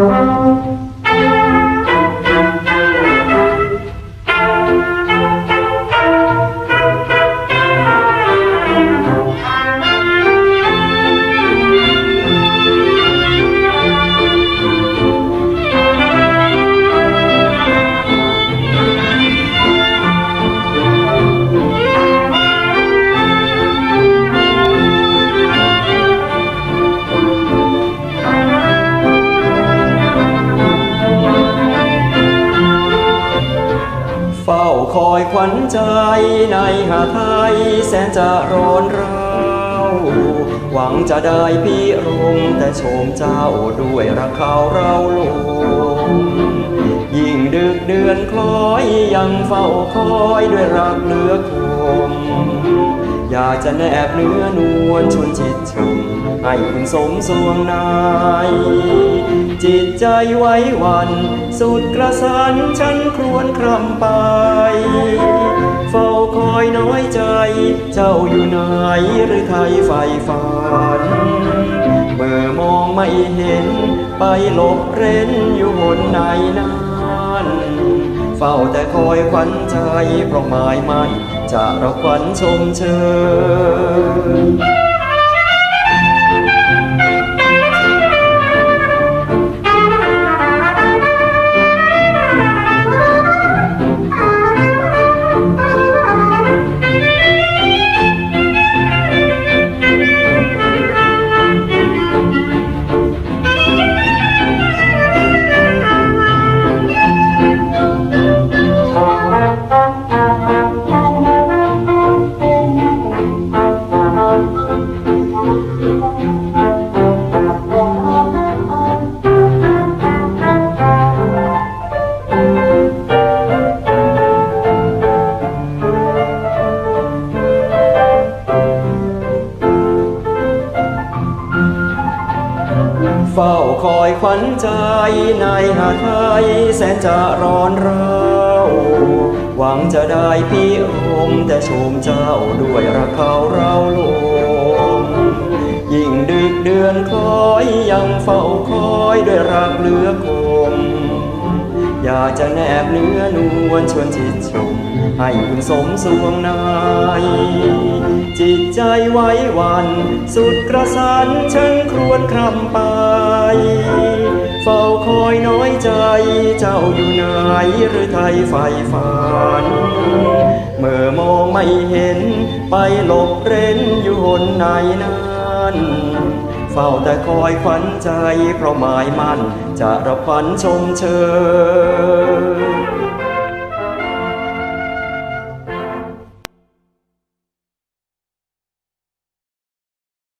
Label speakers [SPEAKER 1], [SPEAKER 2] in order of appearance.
[SPEAKER 1] เฝ้าคอยขวัญใจในหาไทยแสนจะร้อนเราวหวังจะได้พี่รมแต่โชมเจ้าด้วยรักเขาเราลงยิ่งดึกเดือนคล้อยยังเฝ้าคอยด้วยรักเหลือคมอยากจะแนบเนื้อนวลชวนจิตชมให้คุณสมสวงนาย ใจไว้วันสุดกระสันฉันครวนครำไป เฝ้าคอยน้อยใจ เจ้าอยู่ไหนหรือไทยไฟฝันเมื่อมองไม่เห็น ไปหลบเร้นอยู่หนในนั้นเฝ้าแต่คอยขวัญใจเพราะหมายมันจะเราขวัญชมเชย เฝ้าคอยขวัญใจในหาไทยแสนจะร้อนเราวหวังจะได้พี่รมแต่ชมเจ้าด้วยรักเขาเราลงยิ่งดึกเดือนคอยยังเฝ้าคอยด้วยรักเหลือคมอยากจะแนบเนื้อนวลชวนจิตชม ให้คุณสมสวงนายจิตใจไว้วัน สุดกระสันฉันครวนคร่ำไป เฝ้าคอยน้อยใจเจ้าอยู่ไหนหรือไทยไฟฝัน เมื่อมองไม่เห็นไปหลบเร้นอยู่หนในนั้นเฝ้าแต่คอยขวัญใจเพราะหมายมั่นจะรับขวัญชมเชย